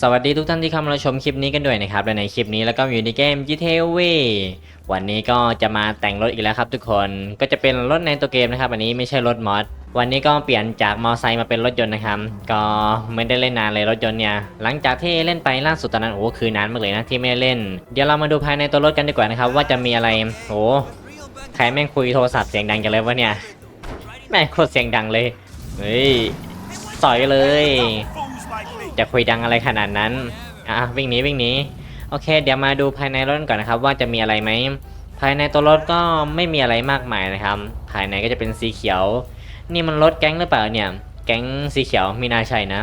สวัสดีทุกท่านที่เข้ามาชมคลิปนี้กันด้วยนะครับและในคลิปนี้แล้วก็อยู่ในเกม GTA V วันนี้ก็จะมาแต่งรถอีกแล้วครับทุกคนก็จะเป็นรถในตัวเกมนะครับอันนี้ไม่ใช่รถมอดวันนี้ก็เปลี่ยนจากมอไซค์มาเป็นรถยนต์นะครับก็ไม่ได้เล่นนานเลยรถยนต์เนี่ยหลังจากที่เล่นไปล่าสุดตอนนั้นโอ้คือนานมากเลยนะที่ไม่ได้เล่น เดี๋ยวเรามาดูภายในตัวรถกันดีกว่านะครับว่าจะมีอะไรโอ้ใครแม่งคุยโทรศัพท์เสียงดังจังเลยวะเนี่ยแม่งโคตรเสียงดังเลยเฮ้ยต่อยเลย จะคุยดังอะไรขนาดนั้น อะวิ่งหนีวิ่งหนีโอเค เดี๋ยวมาดูภายในรถก่อนนะครับ ว่าจะมีอะไรไหม ภายในตัวรถก็ไม่มีอะไรมากมายนะครับ ภายในก็จะเป็นสีเขียว นี่มันรถแก๊งหรือเปล่าเนี่ย แก๊งสีเขียวมีน่าใช่นะ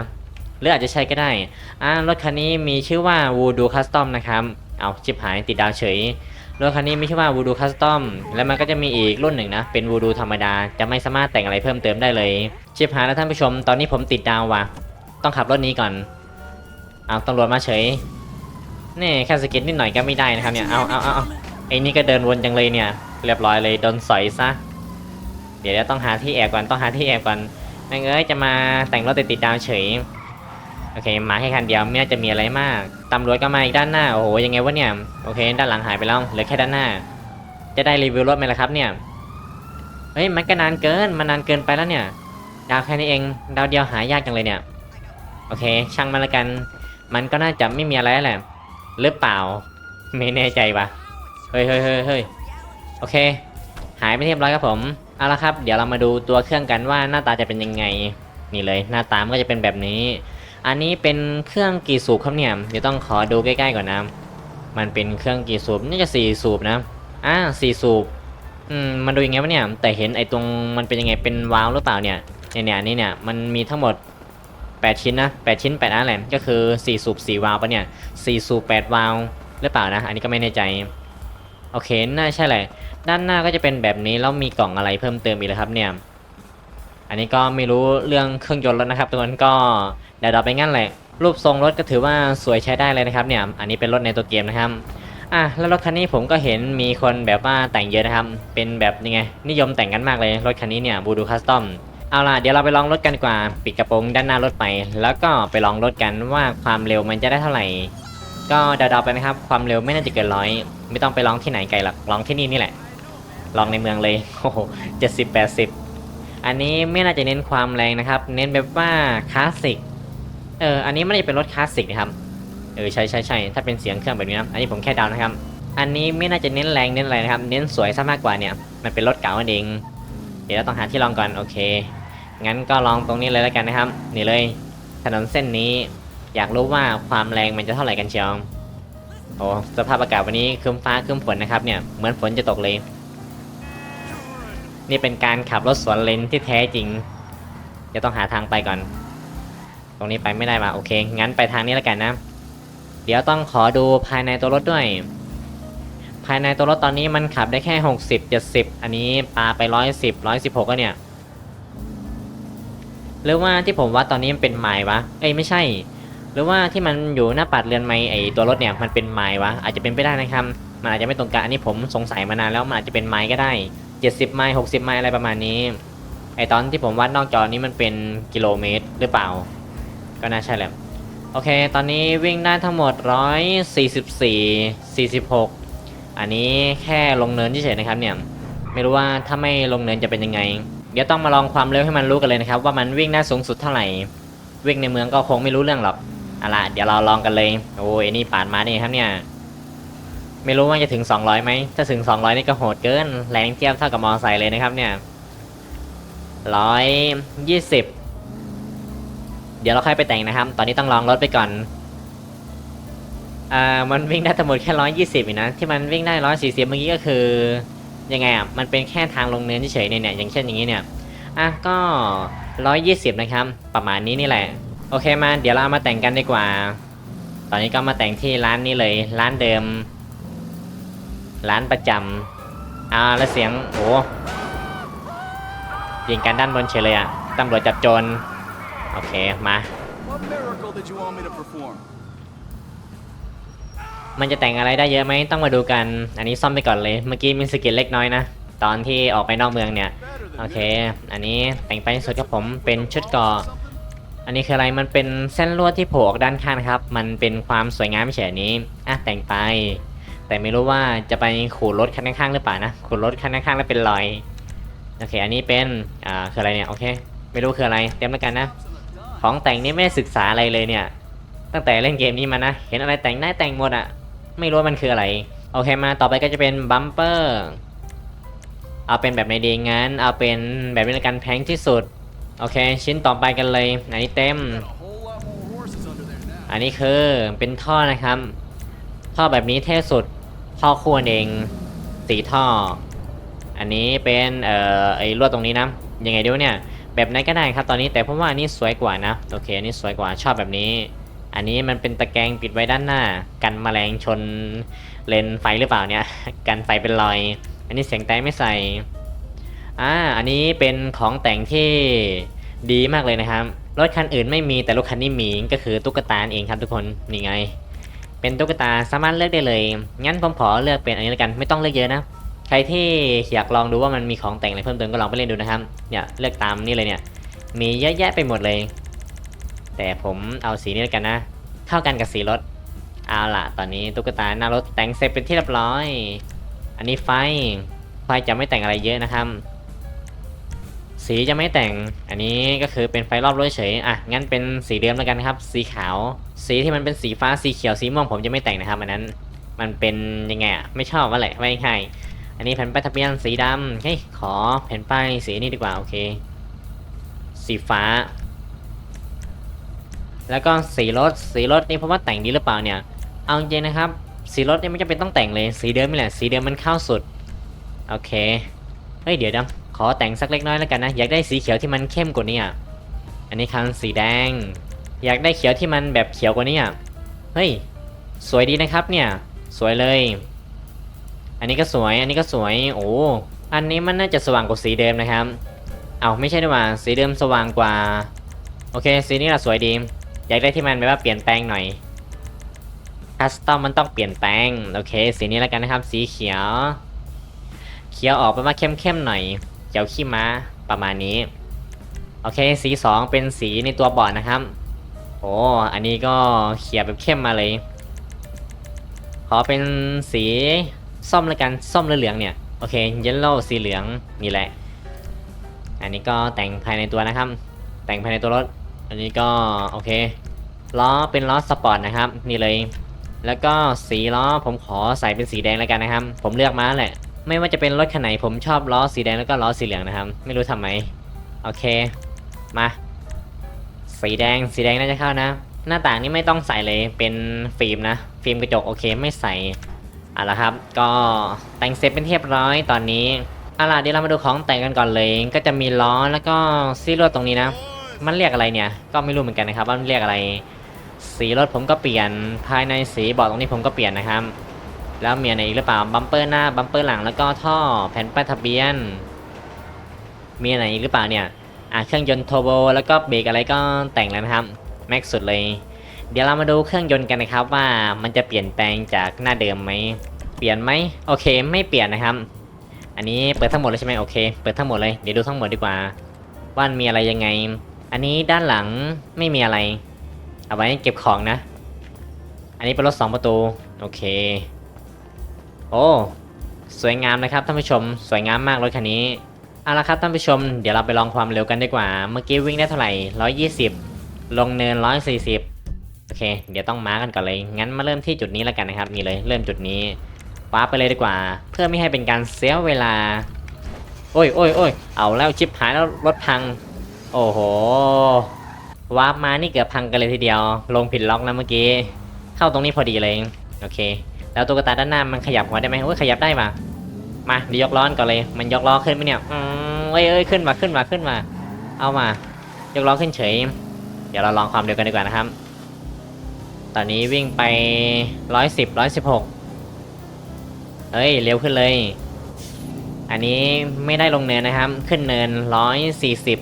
หรืออาจจะใช่ก็ได้ อ่ารถคันนี้มีชื่อว่า Voodoo Custom นะครับ เอาชิบหายติดดาวเฉย รถคันนี้มีชื่อว่า Voodoo Custom แล้วมันก็จะมีอีกรุ่นหนึ่งนะ เป็น Voodoo ธรรมดา จะไม่สามารถแต่งอะไรเพิ่มเติมได้เลย ชิบหายแล้วท่านผู้ชม ตอนนี้ผมติดดาวว่ะ ต้องขับรถนี้ก่อน เอาตำรวจมาเฉยนี่แค่สกินนิดหน่อยก็ไม่ได้นะครับเนี่ย เอาเอาเอาไอ้นี่ก็เดินวนจังเลยเนี่ย เรียบร้อยเลยโดนสอยซะ เดี๋ยวต้องหาที่แอบก่อน ต้องหาที่แอบก่อนไม่งั้นเอ้ยจะมาแต่งรถติดติดดาวเฉย โอเค มาแค่คันเดียวไม่น่าจะมีอะไรมาก ตำรวจก็มาอีกด้านหน้า โอ้โห ยังไงวะเนี่ย โอเค ด้านหลังหายไปแล้ว เหลือแค่ด้านหน้า จะได้รีวิวรถไหมล่ะครับเนี่ย เฮ้ย มันก็นานเกิน มันนานเกินไปแล้วเนี่ย ดาวแค่นี้เอง ดาวเดียวหายากจังเลยเนี่ย อเค ช่างมันละกัน มันก็น่าจะไม่มีอะไรแหละหรือเปล่า ไม่แน่ใจวะเฮ้ยเฮ้ยเฮ้ยเฮ้ยโอเค หายไปเรียบร้อยครับผมเอาละครับ เดี๋ยวเรามาดูตัวเครื่องกันว่าหน้าตาจะเป็นยังไงนี่เลยหน้าตามันก็จะเป็นแบบนี้ อันนี้เป็นเครื่องกี่สูบครับเนี่ยเดี๋ยวต้องขอดูใกล้ๆก่อนนะมันเป็นเครื่องกี่สูบน่าจะสี่สูบนะอ่าสี่สูบอืมมันดูยังไงวะเนี่ยแต่เห็นไอ้ตรงมันเป็นยังไงเป็นวาล์วหรือเปล่าเนี่ยเนี่ยเนี่ยอันนี้เนี่ยมันมีทั้งหมด 8 ชิ้นนะ 8 ชิ้น8อันแหละก็คือ 4 สูบ 4 วาล์วปะเนี่ย 4 สูบ 8 วาล์วหรือเปล่านะ อันนี้ก็ไม่แน่ใจ โอเค น่าใช่แหละ ด้านหน้าก็จะเป็นแบบนี้ แล้วมีกล่องอะไรเพิ่มเติมอีกเลยครับเนี่ย อันนี้ก็ไม่รู้เรื่องเครื่องยนต์แล้วนะครับทุกคนก็เดี๋ยวเราไปงั้นแหละ รูปทรงรถก็ถือว่าสวยใช้ได้เลยนะครับเนี่ย อันนี้เป็นรถในตัวเกมนะครับอะแล้วรถคันนี้ผมก็เห็นมีคนแบบว่าแต่งเยอะนะครับ เป็นแบบยังไงนิยมแต่งกันมากเลยรถคันนี้เนี่ยบูดูคัสตอม เอาล่ะเดี๋ยวเราไปลองรถกันดีกว่า ปิดกระโปรงด้านหน้ารถไป แล้วก็ไปลองรถกันว่าความเร็วมันจะได้เท่าไหร่ ก็เดาๆไปนะครับ ความเร็วไม่น่าจะเกินร้อยไม่ต้องไปลองที่ไหนไกลหรอกลองที่นี่นี่แหละ ลองในเมืองเลยโอ้โหเจ็ดสิบแปดสิบอันนี้ไม่น่าจะเน้นความแรงนะครับ เน้นแบบว่าคลาสสิกเอออันนี้ไม่ได้เป็นรถคลาสสิกนะครับเออใช่ใช่ใช่ถ้าเป็นเสียงเครื่องแบบนี้นะอันนี้ผมแค่เดานะครับ อันนี้ไม่น่าจะเน้นแรงเน้นอะไรนะครับ เน้นสวยซะมากกว่าเนี่ย มันเป็นรถเก่านั่นเอง เดี๋ยวเราต้องหาที่ลองก่อนโอเค งั้นก็ลองตรงนี้เลยแล้วกันนะครับ นี่เลย ถนนเส้นนี้ อยากรู้ว่าความแรงมันจะเท่าไหร่กันเชียวโอ้สภาพอากาศวันนี้ครึ้มฟ้าครึ้มฝนนะครับเนี่ยเหมือนฝนจะตกเลย นี่เป็นการขับรถสวนเลนที่แท้จริง จะต้องหาทางไปก่อน ตรงนี้ไปไม่ได้มาโอเค งั้นไปทางนี้แล้วกันนะ เดี๋ยวต้องขอดูภายในตัวรถด้วย ภายในตัวรถตอนนี้มันขับได้แค่ 60 70 อันนี้ปาไป 110 116ก็เนี่ย หรือว่าที่ผมวัดตอนนี้มันเป็นไม้วะ เอ้ยไม่ใช่ หรือว่าที่มันอยู่หน้าปัดเรือนไม้ไอตัวรถเนี่ยมันเป็นไม้วะ อาจจะเป็นไปได้นะครับ มันอาจจะไม่ตรงกันอันนี้ผมสงสัยมานานแล้วมันอาจจะเป็นไม้ก็ได้ 70 ไม้60 ไม้อะไรประมาณนี้ ไอตอนที่ผมวัดนอกจอนี้มันเป็นกิโลเมตรหรือเปล่า ก็น่าใช่แหละ โอเค ตอนนี้วิ่งได้ทั้งหมด 144 46 อันนี้แค่ลงเนินเฉยๆนะครับเนี่ย ไม่รู้ว่าถ้าไม่ลงเนินจะเป็นยังไง เดี๋ยวต้องมาลองความเร็วให้มันรู้กันเลยนะครับ ว่ามันวิ่งได้สูงสุดเท่าไหร่ วิ่งในเมืองก็คงไม่รู้เรื่องหรอกเอาล่ะเดี๋ยวเราลองกันเลย โอ้ยนี่ปาดมานี่ครับเนี่ย ไม่รู้ว่าจะถึง 200ไหมถ้าถึง 200 นี่ก็โหดเกิน แรงเทียบเท่ากับมอไซค์เลยนะครับเนี่ย120เดี๋ยวเราค่อยไปแต่งนะครับ ตอนนี้ต้องลองรถไปก่อนอ่ามันวิ่งได้ทั้งหมดแค่ร้อยยี่สิบนะ ที่มันวิ่งได้ร้อยสี่สิบเมื่อกี้ก็คือ ยังไงอะมันเป็นแค่ทางลงเนินเฉยๆเนี่ยอย่างเช่นอย่างนี้เนี่ยอะก็ร้อยยี่สิบนะครับ ประมาณนี้นี่แหละ โอเคมาเดี๋ยวเรามาแต่งกันดีกว่า ตอนนี้ก็มาแต่งที่ร้านนี้เลย ร้านเดิม ร้านประจำอ่าแล้วเสียงโอ้ยิงกันด้านบนเฉยเลยอะตำรวจจับโจรโอเคมา มันจะแต่งอะไรได้เยอะไหมต้องมาดูกัน อันนี้ซ่อมไปก่อนเลย เมื่อกี้มีสกิลเล็กน้อยนะ ตอนที่ออกไปนอกเมืองเนี่ย โอเค อันนี้แต่งไปสุดครับผมเป็นชุดกราะอันนี้คืออะไร มันเป็นเส้นลวดที่โผล่ออกด้านข้างครับ มันเป็นความสวยงามเฉยนี้ อะแต่งไป แต่ไม่รู้ว่าจะไปขูดรถคันข้างๆหรือเปล่านะ ขูดรถคันข้างๆแล้วเป็นรอย โอเค อันนี้เป็น อ่า คืออะไรเนี่ย โอเค ไม่รู้คืออะไร เต็มแล้วกันนะ ของแต่งนี่ไม่ได้ศึกษาอะไรเลยเนี่ย ตั้งแต่เล่นเกมนี้มานะ เห็นอะไรแต่งได้แต่งหมดอะ ไม่รู้ว่ามันคืออะไร โอเคมาต่อไปก็จะเป็นบัมเปอร์เอาเป็นแบบในดีงั้น เอาเป็นแบบนี้ละกันแพงที่สุด โอเค ชิ้นต่อไปกันเลย อันนี้เต็ม อันนี้คือเป็นท่อนะครับ ท่อแบบนี้เท่สุด ท่อคู่เองสีท่อ อันนี้เป็นเอ่อไอ้ลวดตรงนี้นะ ยังไงดีวเนี่ย แบบไหนก็ได้ครับตอนนี้แต่ผมว่าอันนี้สวยกว่านะ โอเค อันนี้สวยกว่าชอบแบบนี้ อันนี้มันเป็นตะแกรงปิดไว้ด้านหน้า กันแมลงชนเลนไฟหรือเปล่าเนี่ย กันไฟเป็นรอย อันนี้เสียงแต่ไม่ใส่อ่าอันนี้เป็นของแต่งที่ดีมากเลยนะครับรถคันอื่นไม่มีแต่รถคันนี้มีก็คือตุ๊กตาเองครับทุกคนนี่ไง เป็นตุ๊กตาสามารถเลือกได้เลย งั้นผมขอเลือกเป็นอันนี้แล้วกันไม่ต้องเลือกเยอะนะใครที่อยากลองดูว่ามันมีของแต่งอะไรเพิ่มเติมก็ลองไปเล่นดูนะครับเนี่ยเลือกตามนี่เลยเนี่ยมีเยอะแยะไปหมดเลย แต่ผมเอาสีนี้แล้วกันนะ เข้ากันกับสีรถ เอาล่ะตอนนี้ตุ๊กตาหน้ารถแต่งเสร็จเป็นที่เรียบร้อย อันนี้ไฟ ไฟจะไม่แต่งอะไรเยอะนะครับ สีจะไม่แต่ง อันนี้ก็คือเป็นไฟรอบรถเฉย อะ งั้นเป็นสีเดิมแล้วกันครับ สีขาว สีที่มันเป็นสีฟ้า สีเขียว สีม่วงผมจะไม่แต่งนะครับ อันนั้น มันเป็นยังไงอะ ไม่ชอบว่าแหละไม่ใช่อันนี้แผ่นป้ายทะเบียนสีดำเฮ้ย ขอแผ่นป้ายสีนี้ดีกว่า โอเค สีฟ้า แล้วก็สีรถสีรถนี่ผมว่าแต่งดีหรือเปล่าเนี่ย เอาจริงนะครับ สีรถนี่ไม่จำเป็นต้องแต่งเลย สีเดิมนี่แหละ สีเดิมมันเข้าสุด โอเค เฮ้ยเดี๋ยวดำขอแต่งสักเล็กน้อยแล้วกันนะ อยากได้สีเขียวที่มันเข้มกว่านี้อะ อันนี้คันสีแดง อยากได้เขียวที่มันแบบเขียวกว่านี้อะ เฮ้ย สวยดีนะครับเนี่ย สวยเลย อันนี้ก็สวย อันนี้ก็สวย โอ้ อันนี้มันน่าจะสว่างกว่าสีเดิมนะครับ เอาไม่ใช่ดีกว่า สีเดิมสว่างกว่า โอเค สีนี้ละสวยดี อยากได้ที่มันแบบว่าเปลี่ยนแปลงหน่อยคัสตอมมันต้องเปลี่ยนแปลงโอเค สีนี้แล้วกันนะครับ สีเขียว เขียวออกไปมาเข้มๆหน่อยเขียวขี้ม้าประมาณนี้โอเค สีสองเป็นสีในตัวบอร์ดนะครับโอ้อันนี้ก็เขียวแบบเข้มมาเลย ขอเป็นสีส้มแล้วกันส้มหรือเหลืองเนี่ยโอเคเยลโล่สีเหลืองนี่แหละ อันนี้ก็แต่งภายในตัวนะครับ แต่งภายในตัวรถ อันนี้ก็โอเค ล้อเป็นล้อสปอร์ตนะครับ นี่เลย แล้วก็สีล้อผมขอใส่เป็นสีแดงแล้วกันนะครับ ผมเลือกมาแหละ ไม่ว่าจะเป็นรถคันไหนผมชอบล้อสีแดงแล้วก็ล้อสีเหลืองนะครับ ไม่รู้ทำไม โอเค มา สีแดง สีแดงน่าจะเข้านะ หน้าต่างนี่ไม่ต้องใส่เลย เป็นฟิล์มนะ ฟิล์มกระจกโอเค ไม่ใส่เอาละครับ ก็แต่งเสร็จเป็นเรียบร้อยตอนนี้เอาล่ะเดี๋ยวเรามาดูของแต่งกันก่อนเลย ก็จะมีล้อแล้วก็ซีรถตรงนี้นะ มันเรียกอะไรเนี่ย ก็ไม่รู้เหมือนกันนะครับว่ามันเรียกอะไร สีรถผมก็เปลี่ยน ภายในสีเบาะตรงนี้ผมก็เปลี่ยนนะครับ แล้วมีอะไรอีกหรือเปล่า บัมเปอร์หน้า บัมเปอร์หลัง แล้วก็ท่อ แผ่นป้ายทะเบียน มีอะไรอีกหรือเปล่าเนี่ย อะเครื่องยนต์โทโบแล้วก็เบรกอะไรก็แต่งแล้วนะครับ แม็กสุดเลย เดี๋ยวเรามาดูเครื่องยนต์กันนะครับว่ามันจะเปลี่ยนแปลงจากหน้าเดิมไหม เปลี่ยนไหมโอเค ไม่เปลี่ยนนะครับ อันนี้เปิดทั้งหมดเลยใช่ไหมโอเค เปิดทั้งหมดเลย เดี๋ยวดูทั้งหมดดีกว่าว่ามันมีอะไรยังไง อันนี้ด้านหลังไม่มีอะไร เอาไว้เก็บของนะ อันนี้เป็นรถสองประตู โอเค โอ้สวยงามนะครับท่านผู้ชม สวยงามมากรถคันนี้เอาละครับท่านผู้ชม เดี๋ยวเราไปลองความเร็วกันดีกว่า เมื่อกี้วิ่งได้เท่าไหร่ 120 ลงเนิน 140 โอเค เดี๋ยวต้องมาร์กกันก่อนเลย งั้นมาเริ่มที่จุดนี้แล้วกันนะครับ นี่เลย เริ่มจุดนี้ว้าไปเลยดีกว่า เพื่อไม่ให้เป็นการเสียเวลา โอ้ยโอ้ยโอ้ยเอาแล้วชิปหายแล้วรถพัง โอ้โหวาร์ปมานี่เกือบพังกันเลยทีเดียว ลงผิดล็อกนะเมื่อกี้ เข้าตรงนี้พอดีเลยโอเค แล้วตุ๊กตาด้านหน้ามันขยับหัวได้ไหมโอ้ยขยับได้ปะมาเดี๋ยวยกล้อนก่อนเลย มันยกล้อขึ้นไหมเนี่ยอืมเอ้ยเอ้ยขึ้นมาขึ้นมาขึ้นมา เอามายกล้อขึ้นเฉย เดี๋ยวเราลองความเร็วกันดีกว่านะครับ ตอนนี้วิ่งไปร้อยสิบร้อยสิบหกเฮ้ยเร็วขึ้นเลย อันนี้ไม่ได้ลงเนินนะครับ ขึ้นเนินร้อยสี่สิบ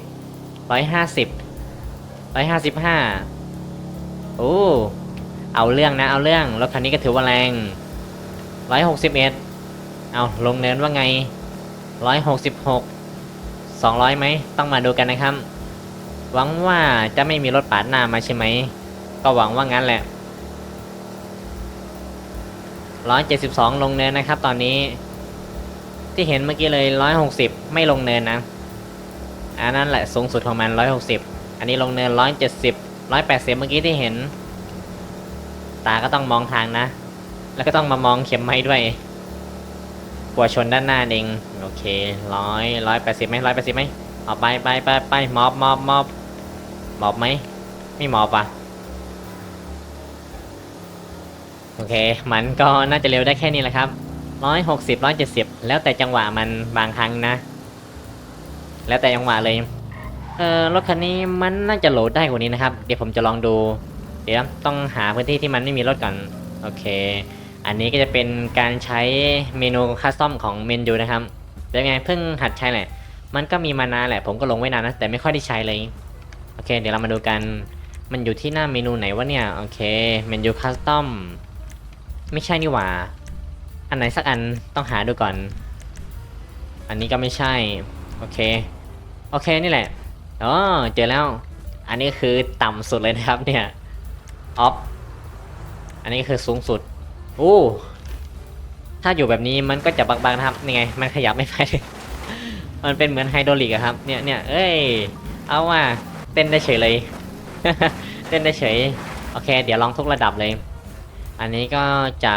ร้อยห้าสิบร้อยห้าสิบห้าโอ้ เอาเรื่องนะ เอาเรื่อง รถคันนี้ก็ถือว่าแรงร้อยหกสิบเอ็ดเอาลงเนินว่าไงร้อยหกสิบหกสองร้อยไหม ต้องมาดูกันนะครับ หวังว่าจะไม่มีรถปาดหน้ามาใช่ไหม ก็หวังว่างั้นแหละ172ลงเนินนะครับ ตอนนี้ ที่เห็นเมื่อกี้เลย160ไม่ลงเนินนะ อันนั้นแหละสูงสุดของมัน 160 อันนี้ลงเนิน 170 180 เมื่อกี้ที่เห็น ตาก็ต้องมองทางนะ แล้วก็ต้องมามองเข็มไม้ด้วยกลัวชนด้านหน้าเองโอเคร้อยร้อยแปดสิบไหมร้อยแปดสิบไหมเอาไปไปไปไปมอบมอบมอบมอบไหมไม่มอบอะโอเค มันก็น่าจะเร็วได้แค่นี้แหละครับร้อยหกสิบร้อยเจ็ดสิบแล้วแต่จังหวะมันบางครั้งนะ แล้วแต่จังหวะเลย เออรถคันนี้มันน่าจะโหลดได้กว่านี้นะครับ เดี๋ยวผมจะลองดู เดี๋ยวต้องหาพื้นที่ที่มันไม่มีรถก่อน โอเค อันนี้ก็จะเป็นการใช้เมนูคัสตอมของเมนูนะครับเป็นไงเพิ่งหัดใช้แหละ มันก็มีมานานแหละ ผมก็ลงไว้นานนะ แต่ไม่ค่อยได้ใช้เลย โอเค เดี๋ยวเรามาดูกัน มันอยู่ที่หน้าเมนูไหนวะเนี่ย โอเค เมนูคัสตอม ไม่ใช่นี่หว่า อันไหนสักอันต้องหาดูก่อน อันนี้ก็ไม่ใช่ โอเค โอเคนี่แหละ อ๋อ เจอแล้ว อันนี้คือต่ำสุดเลยนะครับเนี่ย ออฟ อันนี้คือสูงสุด โอ้ ถ้าอยู่แบบนี้มันก็จะบางๆนะครับ นี่ไง มันขยับไม่ไป มันเป็นเหมือนไฮดรอลิกอะครับ เนี่ยเนี่ยเอ้ย เอาว่าเต้นได้เฉยเลย เต้นได้เฉย โอเค เดี๋ยวลองทุกระดับเลย อันนี้ก็จะ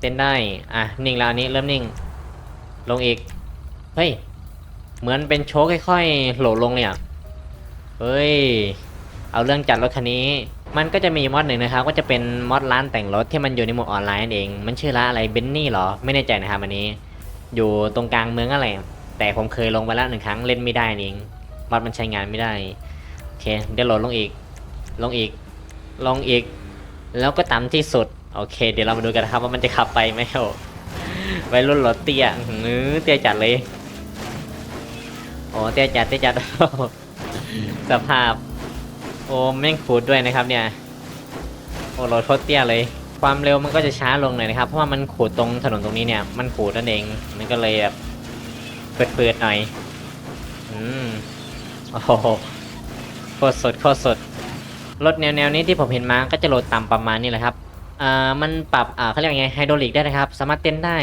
เต้นได้ อะ นิ่งแล้วอันนี้เริ่มนิ่ง ลงอีก เฮ้ย เหมือนเป็นโชว์ค่อยๆโหลดลงเลยอะเฮ้ย เอาเรื่องจัดรถคันนี้ มันก็จะมีมอดหนึ่งนะครับ ก็จะเป็นมอดร้านแต่งรถที่มันอยู่ในหมดออนไลน์นั่นเอง มันชื่อร้านอะไรเบนนี่หรอ ไม่แน่ใจนะครับอันนี้ อยู่ตรงกลางเมืองอะไร แต่ผมเคยลงไปแล้วหนึ่งครั้งเล่นไม่ได้เองมอดมันใช้งานไม่ได้ โอเค เดี๋ยวโหลดลงอีก ลงอีก ลงอีก แล้วก็ต่ำที่สุด โอเค เดี๋ยวเรามาดูกันนะครับว่ามันจะขับไปไหมโอ้ไว้รุ่นรถเตี้ยอื้อเตี้ยจัดเลย โอ้เตี้ยจัดเตี้ยจัดสภาพ โอ้แม่งขูดด้วยนะครับ เนี่ย โอ้รถโคตรเตี้ยเลย ความเร็วมันก็จะช้าลงหน่อยนะครับ เพราะว่ามันขูดตรงถนนตรงนี้เนี่ย มันขูดนั่นเอง มันก็เลยแบบเปิดๆหน่อย อืม โอ้โหโคตรสดโคตรสด รถแนวๆนี้ที่ผมเห็นมา ก็จะโหลดต่ำประมาณนี้แหละครับ อ่า มันปรับ อ่าเขาเรียกไงไฮดรอลิกได้นะครับ สามารถเต้นได้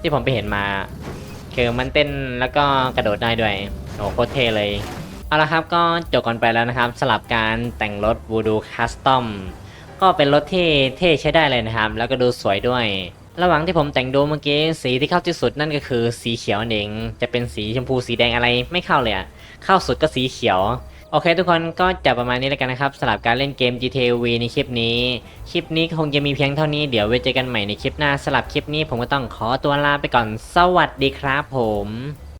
ที่ผมไปเห็นมา คือมันเต้นแล้วก็กระโดดได้ด้วยโอ้โหโคตรเท่เลย เอาละครับก็จบกันไปแล้วนะครับสลับการแต่งรถ Voodoo Custom ก็เป็นรถที่เท่ใช้ได้เลยนะครับ แล้วก็ดูสวยด้วย ระหว่างที่ผมแต่งดูเมื่อกี้สีที่เข้าที่สุดนั่นก็คือสีเขียวนั่นเองจะเป็นสีชมพูสีแดงอะไรไม่เข้าเลยอะเข้าสุดก็สีเขียว โอเคทุกคนก็จะประมาณนี้แล้วกันนะครับสำหรับการเล่นเกม GTA V ในคลิปนี้ คลิปนี้คงจะมีเพียงเท่านี้เดี๋ยวไว้เจอกันใหม่ในคลิปหน้าสำหรับคลิปนี้ผมก็ต้องขอตัวลาไปก่อนสวัสดีครับผม